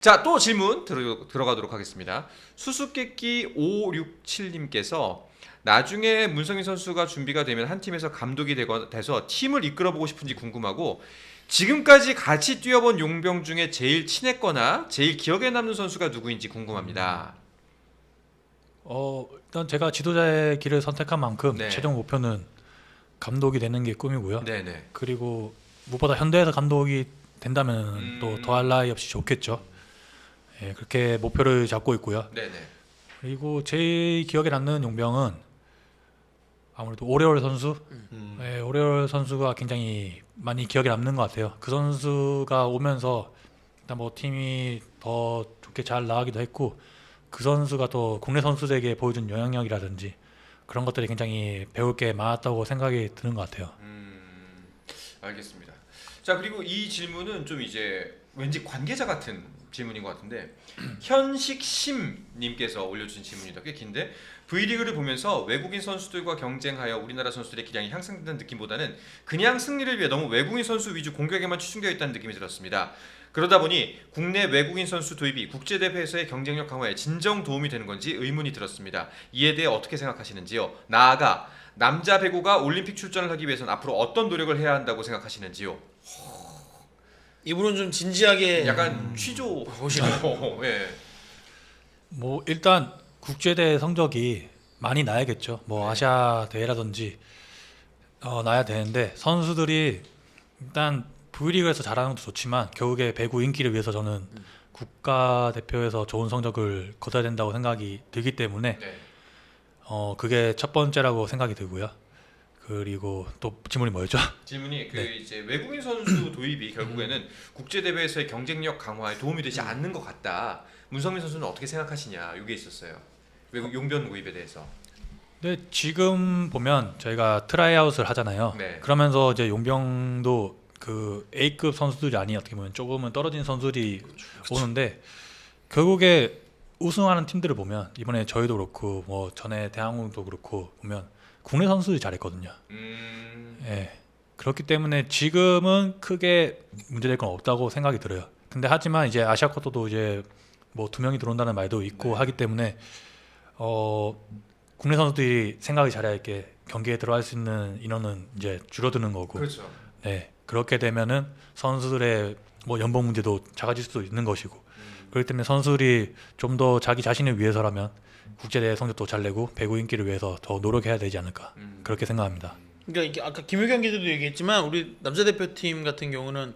자, 또 질문 들어, 들어가도록 하겠습니다. 수수께끼 567님께서 나중에 문성인 선수가 준비가 되면 한 팀에서 감독이 되거, 돼서 팀을 이끌어보고 싶은지 궁금하고 지금까지 같이 뛰어본 용병 중에 제일 친했거나 제일 기억에 남는 선수가 누구인지 궁금합니다. 어 일단 제가 지도자의 길을 선택한 만큼 네. 최종 목표는 감독이 되는 게 꿈이고요. 네네. 그리고 무엇보다 현대에서 감독이 된다면 음. 또 더할 나위 없이 좋겠죠. 예, 그렇게 목표를 잡고 있고요. 네네. 그리고 제일 기억에 남는 용병은 아무래도 오레올 선수. 음. 예, 오레올 선수가 굉장히 많이 기억에 남는 것 같아요. 그 선수가 오면서 일단 뭐 팀이 더 좋게 잘 나가기도 했고 그 선수가 또 국내 선수들에게 보여준 영향력이라든지 그런 것들이 굉장히 배울 게 많았다고 생각이 드는 것 같아요. 음, 알겠습니다. 자 그리고 이 질문은 좀 이제 왠지 관계자 같은 질문인 것 같은데 현식심님께서 올려주신 질문이다. 꽤 긴데 V리그를 보면서 외국인 선수들과 경쟁하여 우리나라 선수들의 기량이 향상된다는 느낌보다는 그냥 승리를 위해 너무 외국인 선수 위주 공격에만 치중되어 있다는 느낌이 들었습니다. 그러다 보니 국내 외국인 선수 도입이 국제 대회에서의 경쟁력 강화에 진정 도움이 되는 건지 의문이 들었습니다. 이에 대해 어떻게 생각하시는지요? 나아가 남자 배구가 올림픽 출전을 하기 위해서는 앞으로 어떤 노력을 해야 한다고 생각하시는지요? 이분은 좀 진지하게 약간 취조 보시네요. 예. 뭐 일단 국제 대회 성적이 많이 나야겠죠. 뭐 네. 아시아 대회라든지 어, 나야 되는데 선수들이 일단 V리그에서 잘하는 것도 좋지만 결국에 배구 인기를 위해서 저는 국가 대표에서 좋은 성적을 거둬야 된다고 생각이 들기 때문에 네. 어 그게 첫 번째라고 생각이 들고요. 그리고 또 질문이 뭐였죠? 질문이 그 네. 이제 외국인 선수 도입이 결국에는 국제 대회에서의 경쟁력 강화에 도움이 음. 되지 않는 것 같다. 문성민 선수는 어떻게 생각하시냐? 이게 있었어요. 외국 용변 구입에 대해서. 근데 지금 보면 저희가 트라이아웃을 하잖아요. 네. 그러면서 이제 용병도 그 A급 선수들이 아닌 어떻게 보면 조금은 떨어진 선수들이 오는데 결국에 우승하는 팀들을 보면 이번에 저희도 그렇고 뭐 전에 대한민국도 그렇고 보면 국내 선수들이 잘했거든요. 음. 예. 그렇기 때문에 지금은 크게 문제될 건 없다고 생각이 들어요. 근데 하지만 이제 아시아 쿼터도 이제 뭐 두 명이 들어온다는 말도 있고 네. 하기 때문에 어 국내 선수들이 생각이 잘해야 이렇게 경기에 들어갈 수 있는 인원은 이제 줄어드는 거고 그렇죠. 네 그렇게 되면은 선수들의 뭐 연봉 문제도 작아질 수도 있는 것이고 음. 그렇기 때문에 선수들이 좀 더 자기 자신을 위해서라면 국제대회 성적도 잘 내고 배구 인기를 위해서 더 노력해야 되지 않을까 음. 그렇게 생각합니다. 그러니까 이게 아까 김효경 기자도 얘기했지만 우리 남자 대표팀 같은 경우는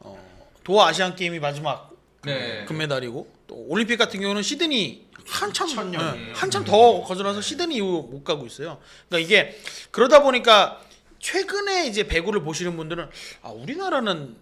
어, 도하 아시안 게임이 마지막 네. 금메달이고 또 올림픽 같은 경우는 시드니 한참. 예, 한참 더 거절해서 시드니 이후 못 가고 있어요. 그러니까 이게 그러다 보니까 최근에 이제 배구를 보시는 분들은 아 우리나라는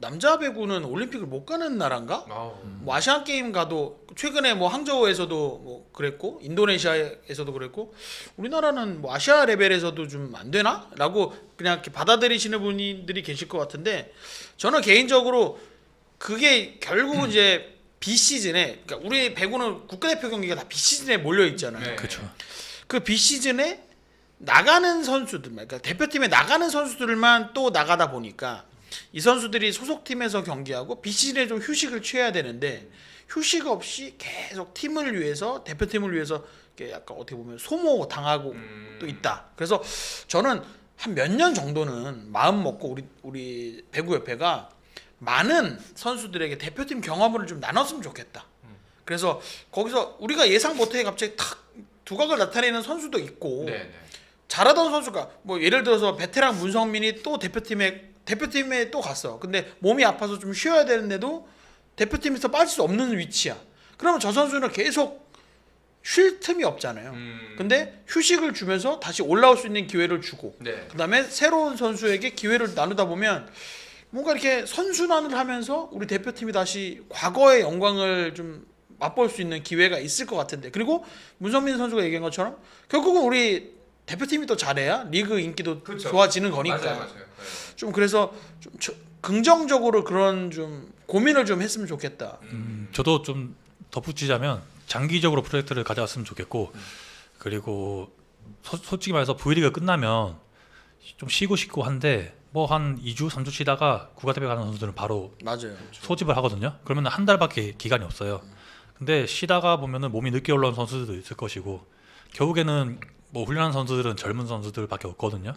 남자 배구는 올림픽을 못 가는 나라인가? 아우. 뭐 아시안 게임 가도 최근에 뭐 항저우에서도 뭐 그랬고 인도네시아에서도 그랬고 우리나라는 뭐 아시아 레벨에서도 좀 안 되나라고 그냥 이렇게 받아들이시는 분들이 계실 것 같은데 저는 개인적으로 그게 결국은 이제 비시즌에 그러니까 우리 배구는 국가대표 경기가 다 비시즌에 몰려 있잖아요. 네. 그렇죠. 그 비시즌에 나가는 선수들만 그러니까 대표팀에 나가는 선수들만 또 나가다 보니까 이 선수들이 소속팀에서 경기하고 비시즌에 좀 휴식을 취해야 되는데 휴식 없이 계속 팀을 위해서 대표팀을 위해서 이렇게 약간 어떻게 보면 소모 당하고 음. 또 있다. 그래서 저는 한 몇 년 정도는 마음 먹고 우리 우리 배구 협회가 많은 선수들에게 대표팀 경험을 좀 나눴으면 좋겠다. 그래서 거기서 우리가 예상 못하게 갑자기 탁 두각을 나타내는 선수도 있고 네, 네. 잘하던 선수가 뭐 예를 들어서 베테랑 문성민이 또 대표팀에 대표팀에 또 갔어. 근데 몸이 아파서 좀 쉬어야 되는데도 대표팀에서 빠질 수 없는 위치야. 그러면 저 선수는 계속 쉴 틈이 없잖아요. 음. 근데 휴식을 주면서 다시 올라올 수 있는 기회를 주고 네. 그다음에 새로운 선수에게 기회를 나누다 보면 뭔가 이렇게 선순환을 하면서 우리 대표팀이 다시 과거의 영광을 좀 맛볼 수 있는 기회가 있을 것 같은데 그리고 문성민 선수가 얘기한 것처럼 결국은 우리 대표팀이 더 잘해야 리그 인기도 그렇죠. 좋아지는 거니까 맞아요, 맞아요. 네. 좀 그래서 좀 저- 긍정적으로 그런 좀 고민을 좀 했으면 좋겠다. 음, 저도 좀 덧붙이자면 장기적으로 프로젝트를 가져왔으면 좋겠고 그리고 소- 솔직히 말해서 V리가 끝나면 좀 쉬고 싶고 한데 뭐 한 2주, 3주 쉬다가 국가대표 가는 선수들은 바로 맞아요. 소집을 하거든요. 그러면 한 달밖에 기간이 없어요. 근데 쉬다가 보면은 몸이 늦게 올라온 선수들도 있을 것이고 결국에는 뭐 훈련한 선수들은 젊은 선수들밖에 없거든요.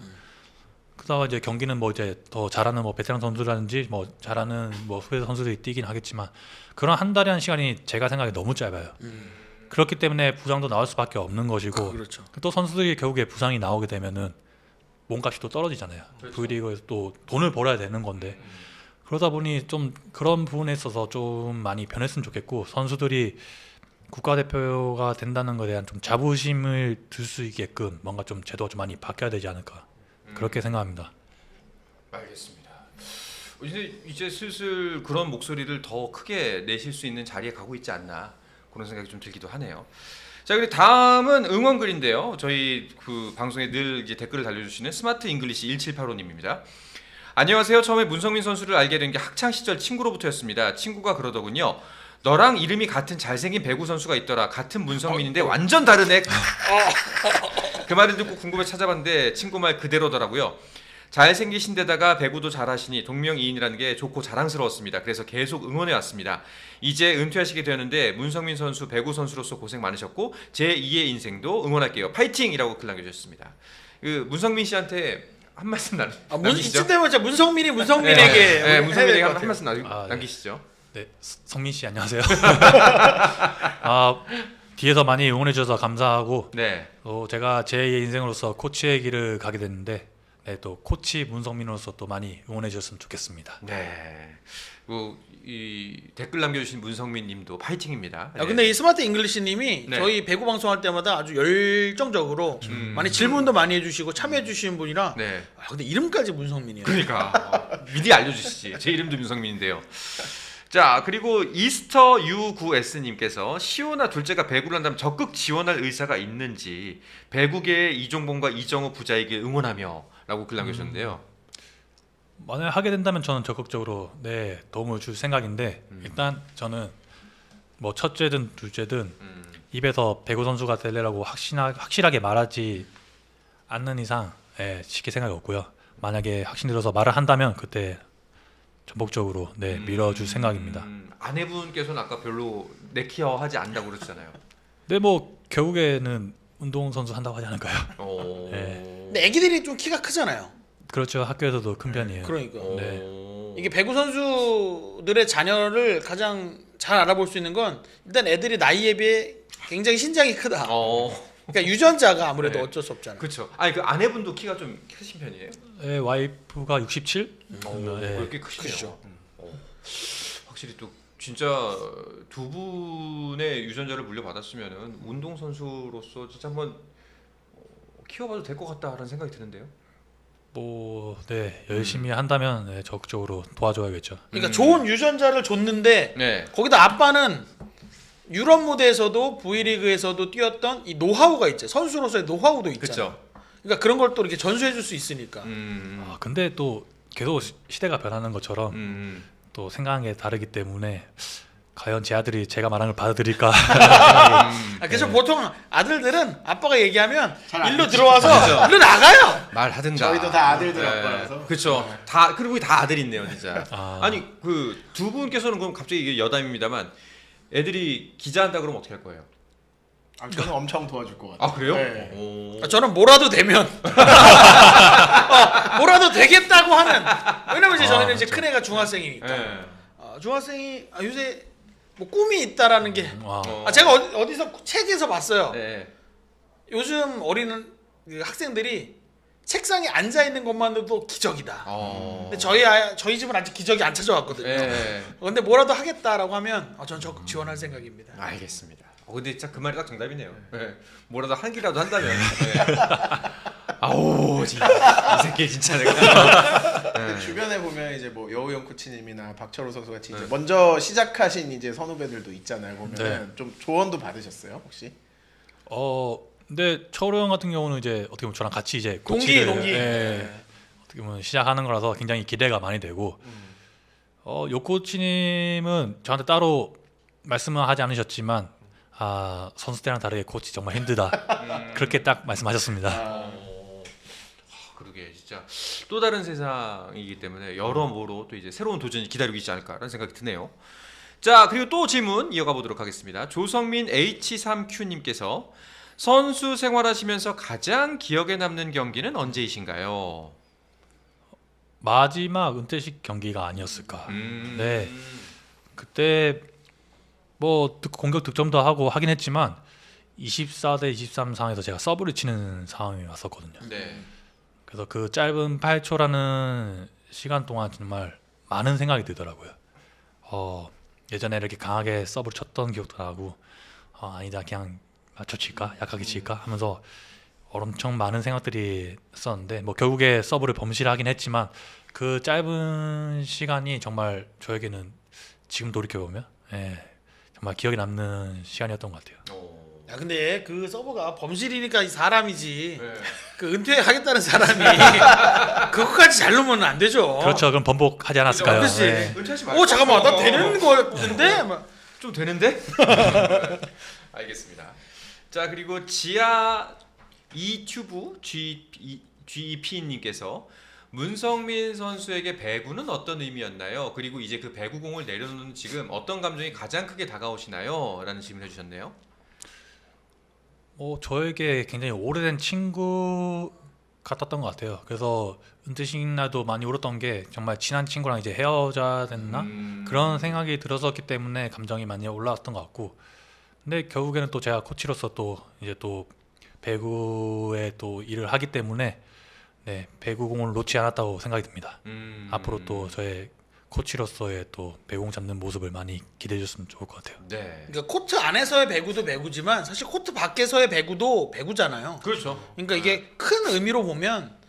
그러다가 이제 경기는 뭐 이제 더 잘하는 뭐 베테랑 선수라든지 뭐 잘하는 뭐 후배 선수들이 뛰긴 하겠지만 그런 한 달이라는 시간이 제가 생각에 너무 짧아요. 그렇기 때문에 부상도 나올 수밖에 없는 것이고 그렇죠. 또 선수들이 결국에 부상이 나오게 되면은 몸값이 또 떨어지잖아요. 그렇죠. V리그에서 또 돈을 벌어야 되는 건데 그러다 보니 좀 그런 부분에 있어서 좀 많이 변했으면 좋겠고 선수들이 국가대표가 된다는 것에 대한 좀 자부심을 들 수 있게끔 뭔가 좀 제도가 좀 많이 바뀌어야 되지 않을까 그렇게 생각합니다. 알겠습니다. 이제 이제 슬슬 그런 목소리를 더 크게 내실 수 있는 자리에 가고 있지 않나 그런 생각이 좀 들기도 하네요. 자 그리고 다음은 응원 글인데요. 저희 그 방송에 늘 이제 댓글을 달려주시는 스마트 잉글리시 1785님입니다. 안녕하세요. 처음에 문성민 선수를 알게 된 게 학창 시절 친구로부터였습니다. 친구가 그러더군요. 너랑 이름이 같은 잘생긴 배구 선수가 있더라. 같은 문성민인데 완전 다르네. 그 말을 듣고 궁금해 찾아봤는데 친구 말 그대로더라고요. 잘생기신 데다가 배구도 잘하시니 동명이인이라는 게 좋고 자랑스러웠습니다. 그래서 계속 응원해 왔습니다. 이제 은퇴하시게 되었는데 문성민 선수 배구 선수로서 고생 많으셨고 제 2의 인생도 응원할게요. 파이팅이라고 글 남겨주셨습니다. 그 문성민 씨한테 한 말씀 남, 아, 문. 이쯤 되면 문성민이 문성민에게 네, 네, 문성민에게 한, 한. 말씀 남, 아, 네. 남기시죠. 네, 스- 성민 씨 안녕하세요. 아 뒤에서 많이 응원해 주셔서 감사하고 네. 또 제가 제2의 인생으로서 코치의 길을 가게 됐는데 네, 또 코치 문성민으로서 또 많이 응원해 주셨으면 좋겠습니다. 네. 그, 이 댓글 남겨주신 문성민 님도 파이팅입니다. 아, 근데 이 스마트 잉글리시님이 네. 저희 배구 방송할 때마다 아주 열정적으로 음. 많이 질문도 많이 해주시고 참여해주시는 분이라 네. 아, 근데 이름까지 문성민이에요. 그러니까 어, 미리 알려주시지. 제 이름도 윤성민인데요. 자 그리고 이스터 U9S님께서 시호나 둘째가 배구를 한다면 적극 지원할 의사가 있는지 배구계의 이종범과 이정우 부자에게 응원하며 라고 글 남겨주셨는데요. 만약 하게 된다면 저는 적극적으로 네 도움을 줄 생각인데 음. 일단 저는 뭐 첫째든 둘째든 음, 입에서 배구 선수가 될래라고 확신하, 확실하게 말하지 않는 이상 예, 쉽게 생각이 없고요. 만약에 확신 들어서 말을 한다면 그때 전폭적으로 네 밀어줄 생각입니다. 음, 아내분께서는 아까 별로 내키어 하지 않다고 그러셨잖아요. 근데 뭐 결국에는 운동 선수 한다고 하지 않을까요? 어... 네. 근데 애기들이 좀 키가 크잖아요. 그렇죠. 학교에서도 큰 편이에요. 그러니까 어... 네. 이게 배구 선수들의 자녀를 가장 잘 알아볼 수 있는 건 일단 애들이 나이에 비해 굉장히 신장이 크다. 어... 그러니까 유전자가 아무래도 네. 어쩔 수 없잖아. 그렇죠. 아니 그 아내분도 키가 좀 크신 편이에요? 예, 와이프가 67? 어, 네. 그렇게 크시네요. 크시죠. 음. 어. 확실히 또 진짜 두 분의 유전자를 물려받았으면은 운동 선수로서 진짜 한번 어, 키워봐도 될 것 같다라는 생각이 드는데요. 뭐, 네, 열심히 한다면 네, 적극적으로 도와줘야겠죠. 그러니까 음. 좋은 유전자를 줬는데 네. 거기다 아빠는 유럽 무대에서도 V리그에서도 뛰었던 이 노하우가 있죠. 선수로서의 노하우도 있잖아. 그렇죠. 그러니까 그런 걸 또 이렇게 전수해 줄 수 있으니까. 음. 아, 근데 또 계속 시- 시대가 변하는 것처럼 음. 또 생각하는 게 다르기 때문에 과연 제 아들이 제가 말하는 걸 받아들일까? 음. 아, 그래서 네. 보통 아들들은 아빠가 얘기하면 일로. 들어와서 일로 나가요. 말하더가. 저희도 다 아들들 아빠라서. 그렇죠. 다 그리고 다 아들 있네요, 진짜. 아, 아니 그 두 분께서는 그럼 갑자기 이게 여담입니다만 애들이 기자 한다 그러면 어떻게 할 거예요? 아, 저는 엄청 도와줄 것 같아요. 아 그래요? 네. 오. 아, 저는 뭐라도 되면 어, 뭐라도 되겠다고 하는. 왜냐면 이제 아, 저희는 이제 그렇죠. 큰 애가 중학생이니까. 네. 아, 중학생이 아, 요새 뭐 꿈이 있다라는 게. 와, 어. 아, 제가 어디, 어디서 책에서 봤어요. 네. 요즘 어린 그 학생들이 책상에 앉아 있는 것만으로도 기적이다. 어. 근데 저희 아, 저희 집은 아직 기적이 안 찾아왔거든요. 네. 근데 뭐라도 하겠다라고 하면 어, 저는 적극 지원할 생각입니다. 알겠습니다. 어, 근데 진짜 그 말이 딱 정답이네요. 네. 뭐라도 한 끼라도 한다면. 네. 아우 진짜 이 새끼 진짜 내가. 근데 네. 주변에 보면 이제 뭐 여우영 코치님이나 박철호 선수 같이 이제 네. 먼저 시작하신 이제 선후배들도 있잖아요. 보면 네. 은좀 조언도 받으셨어요 혹시? 어, 근데 철호 형 같은 경우는 이제 어떻게 보면 저랑 같이 이제 동기, 코치를, 동기. 예, 네. 어떻게 보면 시작하는 거라서 굉장히 기대가 많이 되고 어, 요 코치님은 저한테 따로 말씀은 하지 않으셨지만 아, 선수 때랑 다르게 코치 정말 힘들다. 음. 그렇게 딱 말씀하셨습니다. 아, 어. 아, 그러게 진짜 또 다른 세상이기 때문에 여러모로 또 이제 새로운 도전이 기다리고 있지 않을까라는 생각이 드네요. 자 그리고 또 질문 이어가 보도록 하겠습니다. 조성민 H3Q님께서 선수 생활하시면서 가장 기억에 남는 경기는 언제이신가요? 마지막 은퇴식 경기가 아니었을까. 음, 네. 그때 뭐 득- 공격 득점도 하고 하긴 했지만 24대 23 상황에서 제가 서브를 치는 상황이 왔었거든요. 네. 그래서 그 짧은 8초라는 시간 동안 정말 많은 생각이 들더라고요. 어, 예전에 이렇게 강하게 서브를 쳤던 기억도 나고 어, 아니다 그냥 맞춰 칠까 약하게 칠까 하면서 엄청 많은 생각들이 있었는데 뭐 결국에 서브를 범실하긴 했지만 그 짧은 시간이 정말 저에게는 지금 돌이켜 보면 예, 정말 기억에 남는 시간이었던 것 같아요. 오. 야 근데 그 서버가 범실이니까 사람이지. 네. 그 은퇴하겠다는 사람이 그것까지 잘 놓으면 안 되죠. 그렇죠. 그럼 번복하지 않았을까요? 그렇지. 네. 은퇴하지 말고. 오 잠깐만 나 되는 거였는데 막 좀 되는데? 알겠습니다. 자 그리고 지하 이튜브 GEP님께서 문성민 선수에게 배구는 어떤 의미였나요? 그리고 이제 그 배구공을 내려놓는 지금 어떤 감정이 가장 크게 다가오시나요? 라는 질문을 해주셨네요. 어, 저에게 굉장히 오래된 친구 같았던 것 같아요. 그래서 은퇴식 날도 많이 울었던 게 정말 친한 친구랑 이제 헤어져야 됐나 음, 그런 생각이 들었었기 때문에 감정이 많이 올라왔던 것 같고, 근데 결국에는 또 제가 코치로서 또 이제 또 배구에 또 일을 하기 때문에 네 배구공을 놓지 않았다고 생각이 듭니다. 음, 앞으로 또 저의 코치로서의 또 배구공 잡는 모습을 많이 기대해 줬으면 좋을 것 같아요. 네. 그러니까 코트 안에서의 배구도 배구지만 사실 코트 밖에서의 배구도 배구잖아요. 그렇죠. 그러니까 이게 큰 의미로 보면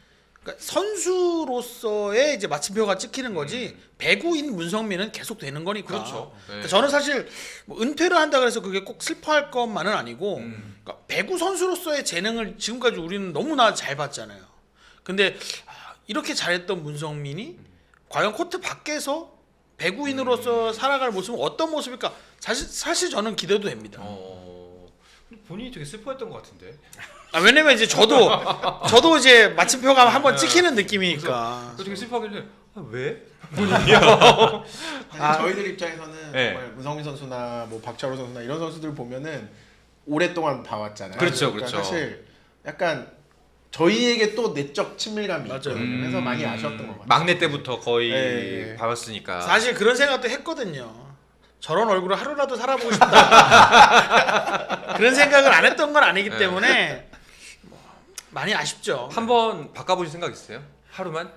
그러니까 선수로서의 이제 마침표가 찍히는 거지 배구인 문성민은 계속 되는 거니까. 그렇죠. 네. 그러니까 저는 사실 뭐 은퇴를 한다 그래서 그게 꼭 슬퍼할 것만은 아니고 음. 그러니까 배구 선수로서의 재능을 지금까지 우리는 너무나 잘 봤잖아요. 근데 아, 이렇게 잘했던 문성민이 과연 코트 밖에서 배구인으로서 음. 살아갈 모습은 어떤 모습일까? 사실 사실 저는 기대도 됩니다. 어, 근데 본인이 되게 슬퍼했던 것 같은데. 아, 왜냐면 이제 저도 저도 이제 마침표가 네. 한번 찍히는 느낌이니까. 그 되게 슬퍼하길래 아, 왜? 아니, 저희들 입장에서는 네. 정말 문성민 선수나 뭐 박철호 선수나 이런 선수들 보면은 오랫동안 봐왔잖아요. 그렇죠, 그러니까 그렇죠. 사실 약간 저희에게 또 내적 친밀감이 맞아요. 있거든요. 그래서 많이 아쉬웠던 것 같아요. 음. 막내 때부터 거의 네. 봐왔으니까. 사실 그런 생각도 했거든요. 저런 얼굴을 하루라도 살아보고 싶다. 그런 생각을 안 했던 건 아니기 네. 때문에 뭐 많이 아쉽죠. 한번 바꿔보실 생각 있으세요? 하루만?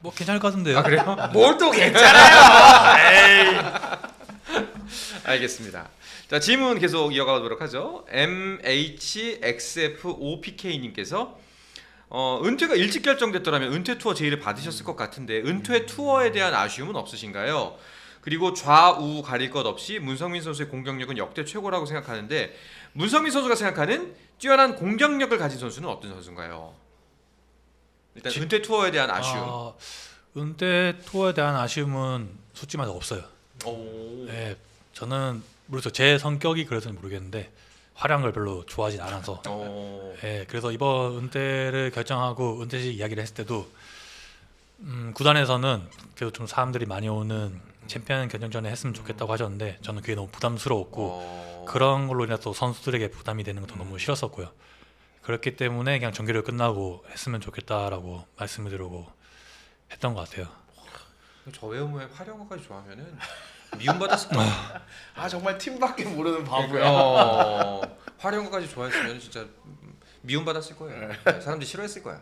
뭐 괜찮을 것 같은데요. 아 그래요? 뭘 또 괜찮아요. 에이. 알겠습니다. 자 질문 계속 이어가도록 하죠. MHXF5PK님께서 어, 은퇴가 일찍 결정됐더라면 은퇴 투어 제의를 받으셨을 것 같은데 은퇴 투어에 대한 아쉬움은 없으신가요? 그리고 좌우 가릴 것 없이 문성민 선수의 공격력은 역대 최고라고 생각하는데 문성민 선수가 생각하는 뛰어난 공격력을 가진 선수는 어떤 선수인가요? 일단 지- 은퇴 투어에 대한 아쉬움. 아, 은퇴 투어에 대한 아쉬움은 솔직히말해 없어요. 오. 네, 저는 모르겠어요. 제 성격이 그래서는 모르겠는데 화려한 걸 별로 좋아하지 않아서. 오. 예, 그래서 이번 은퇴를 결정하고 은퇴식 이야기를 했을 때도 음, 구단에서는 그래도 좀 사람들이 많이 오는 챔피언 결정전에 했으면 좋겠다고 하셨는데 저는 그게 너무 부담스러웠고 어. 그런 걸로 인해서 또 선수들에게 부담이 되는 것도 너무 싫었었고요. 그렇기 때문에 그냥 정규를 끝나고 했으면 좋겠다라고 말씀을 드리고 했던 것 같아요. 저 외모에 화려한 것까지 좋아하면은 미움받았을 거야. 아 정말 팀밖에 모르는 바보야. 어, 화려한 것까지 좋아했으면 진짜 미움받았을 거예요. 네, 사람들이 싫어했을 거야.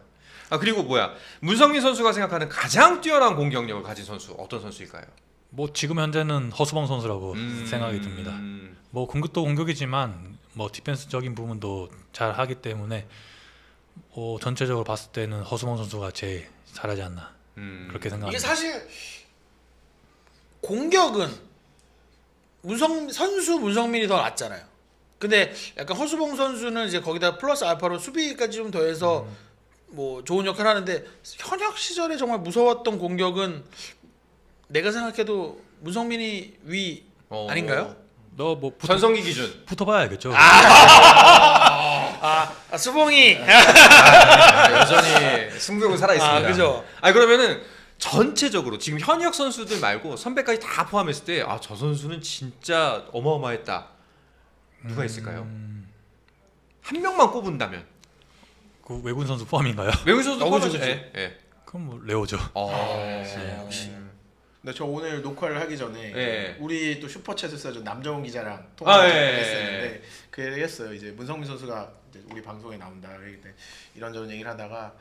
아 그리고 뭐야 문성민 선수가 생각하는 가장 뛰어난 공격력을 가진 선수 어떤 선수일까요? 뭐 지금 현재는 허수봉 선수라고 음, 생각이 듭니다. 음, 뭐 공격도 공격이지만 뭐 디펜스적인 부분도 잘 하기 때문에 뭐 전체적으로 봤을 때는 허수봉 선수가 제일 잘하지 않나 음. 그렇게 이게 생각합니다. 사실 공격은 문성 선수 문성민이 더 낫잖아요. 근데 약간 허수봉 선수는 이제 거기다 플러스 알파로 수비까지 좀 더해서 뭐 좋은 역할을 하는데 현역 시절에 정말 무서웠던 공격은 내가 생각해도 문성민이 위 어. 아닌가요? 너 뭐 전성기 기준. 붙어봐야 알겠죠. 아, 아 수봉이. 아, 여전히 승부욕은 살아 있습니다. 아, 그죠. 아 그러면은 전체적으로 지금 현역 선수들 말고 선배까지 다 포함했을 때 아 저 선수는 진짜 어마어마했다. 누가 있을까요? 음, 한 명만 꼽은다면 그 외국인 선수 포함인가요? 외국 선수 너무 포함해서- 좋죠. 예. 예. 그럼 뭐 레오죠. 어, 역시. 근데 저 오늘 녹화를 하기 전에 예. 우리 또 슈퍼챗을 써준 남정훈 기자랑 아, 통화를 예, 예, 했었는데 그 얘기 했어요. 이제 문성민 선수가 이제 우리 방송에 나온다. 그때 이런저런 얘기를 하다가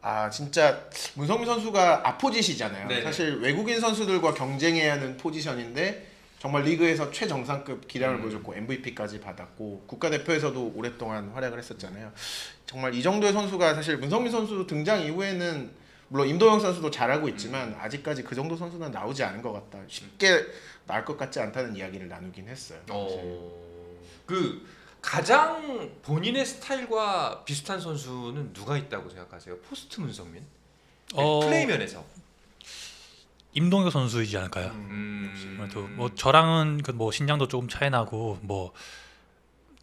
아 진짜 문성민 선수가 아포지시잖아요. 네네. 사실 외국인 선수들과 경쟁해야 하는 포지션인데 정말 리그에서 최정상급 기량을 음. 보여줬고 MVP까지 받았고 국가대표에서도 오랫동안 활약을 했었잖아요. 정말 이 정도의 선수가 사실 문성민 선수 등장 이후에는 물론 임도영 선수도 잘하고 있지만 음. 아직까지 그 정도 선수는 나오지 않은 것 같다. 쉽게 나올 것 같지 않다는 이야기를 나누긴 했어요. 어, 그 가장 본인의 스타일과 비슷한 선수는 누가 있다고 생각하세요? 포스트 문성민? 어, 플레이 면에서. 임동혁 선수이지 않을까요? 음. 아무래도 뭐 저랑은 그 뭐 신장도 조금 차이 나고 뭐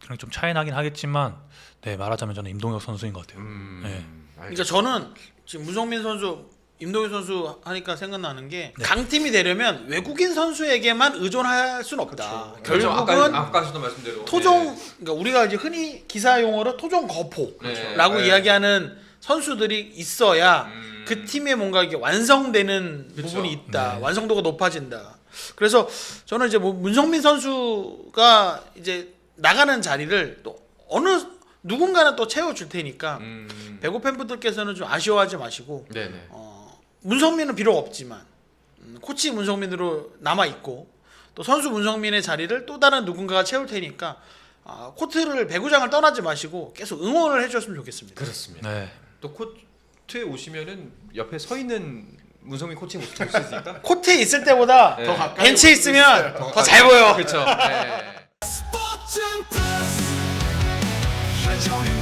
그런 좀 차이 나긴 하겠지만 네 말하자면 저는 임동혁 선수인 것 같아요. 음. 네. 그러니까 저는 지금 문성민 선수, 임동현 선수 하니까 생각나는 게 네. 강팀이 되려면 외국인 선수에게만 의존할 수는 없다. 그렇죠. 결국은 아까 아까서도 말씀대로 토종 그러니까 우리가 이제 흔히 기사 용어로 토종 거포라고 네. 네. 이야기하는 선수들이 있어야 음. 그 팀의 뭔가 이게 완성되는 그쵸. 부분이 있다. 네. 완성도가 높아진다. 그래서 저는 이제 뭐 문성민 선수가 이제 나가는 자리를 또 어느 누군가는 또 채워줄 테니까 음. 배구 팬분들께서는 좀 아쉬워하지 마시고 네네. 어, 문성민은 비록 없지만 음, 코치 문성민으로 남아 있고 또 선수 문성민의 자리를 또 다른 누군가가 채울 테니까 아, 코트를 배구장을 떠나지 마시고 계속 응원을 해주셨으면 좋겠습니다. 그렇습니다. 네. 또 코트에 오시면은 옆에 서 있는 문성민 코치 모습 볼수 있으니까 코트에 있을 때보다 네. 더 가까이 벤치에 있으면. 더 잘 보여. 그렇죠. 네. join